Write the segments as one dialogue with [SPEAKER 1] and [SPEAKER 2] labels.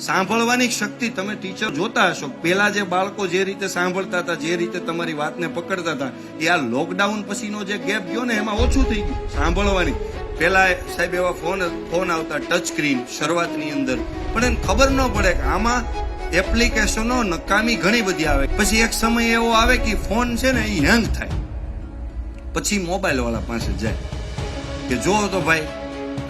[SPEAKER 1] સાંભળવાની શક્તિ તમે ટીચર જોતા હશો. પેલા જે બાળકો જે રીતે સાંભળતા હતા, જે રીતે તમારી વાતને પકડતા હતા, એ આ લોકડાઉન પછીનો જે ગેપ ગયો ને, એમાં ઓછું થઈ ગયું સાંભળવાની. પેલા સાહેબ એવા ફોન ફોન આવતા ટચ સ્ક્રીન શરૂઆતની અંદર. પણ એને ખબર ન પડે કે આમાં એપ્લિકેશનો નકામી ઘણી બધી આવે. પછી એક સમય એવો આવે કે ફોન છે ને એ હેંગ થાય. પછી મોબાઈલ વાળા પાસે જાય. કે જો તો ભાઈ,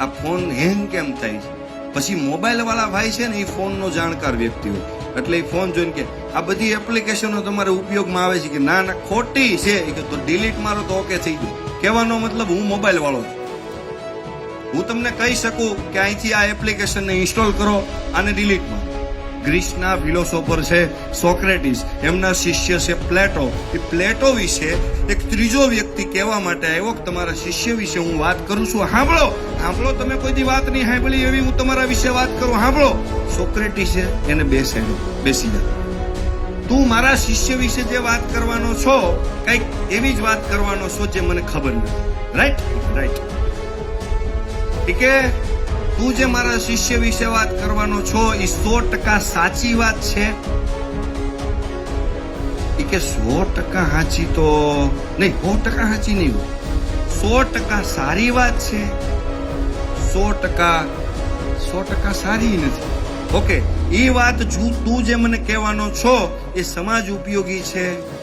[SPEAKER 1] આ ફોન હેંગ કેમ થાય છે? પછી મોબાઈલ વાળા ભાઈ છે ને, એ ફોનનો જાણકાર વ્યક્તિ હોય. એટલે એ ફોન જોઈને કે, આ બધી એપ્લિકેશનો તમારે ઉપયોગમાં આવે છે? કે, ના ના, ખોટી છે. કે, તો ડિલીટ મારો તો ઓકે થઈ ગયું. કહેવાનો મતલબ હું મોબાઈલ વાળો હું તમને કહી શકું કે અહીંથી આ એપ્લિકેશનને ઇન્સ્ટોલ કરો અને ડિલીટ મારો. ગ્રીસના ફિલોસોફર છે સોક્રેટિસ. એમના શિષ્ય છે પ્લેટો. એ પ્લેટો વિશે એક ત્રીજો વ્યક્તિ કહેવા માટે આવ્યો કે તમારા શિષ્ય વિશે હું વાત કરું છું. સાંભળો સાંભળો તમે કોઈ વાત નહીં સાંભળી એવી હું તમારા વિશે વાત કરું. સાંભળો સોક્રેટિસ છે, એને બેસે બેસી જા તું મારા શિષ્ય વિશે જે વાત કરવાનો છો, કંઈક એવી જ વાત કરવાનો છો જે મને ખબર નથી. રાઈટ રાઈટ ઠીક? તું જે મારા શિષ્ય વિશે વાત કરવાનો છો, એ સો ટકા સાચી વાત છે. એ કે સો ટકા સાચી તો નહીં, સો ટકા સાચી નહીં હોય. સો ટકા સારી વાત છે. સો ટકા સો ટકા સારી નથી. ઓકે, એ વાત જો, તું જે મને કહેવાનો છો, એ સમાજ ઉપયોગી છે.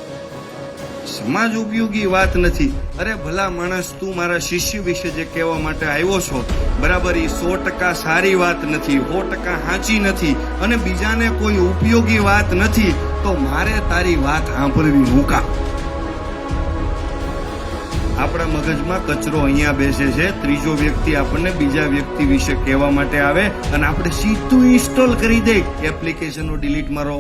[SPEAKER 1] સમાજ ઉપયોગી વાત નથી. અરે ભલા માણસ, તું મારા શિષ્ય વિશે જે કહેવા માટે આવ્યો છો, બરાબર એ સો ટકા સારી વાત નથી, સો ટકા સાચી નથી અને બીજાને કોઈ ઉપયોગી વાત નથી, તો મારે તારી વાત સાંભળવી મૂકા આપણા મગજમાં કચરો અહીંયા બેસે છે, ત્રીજો વ્યક્તિ આપણને બીજા વ્યક્તિ વિશે કહેવા માટે આવે અને આપણે સીધું ઇન્સ્ટોલ કરી દે એપ્લિકેશનો ડિલીટ મારો.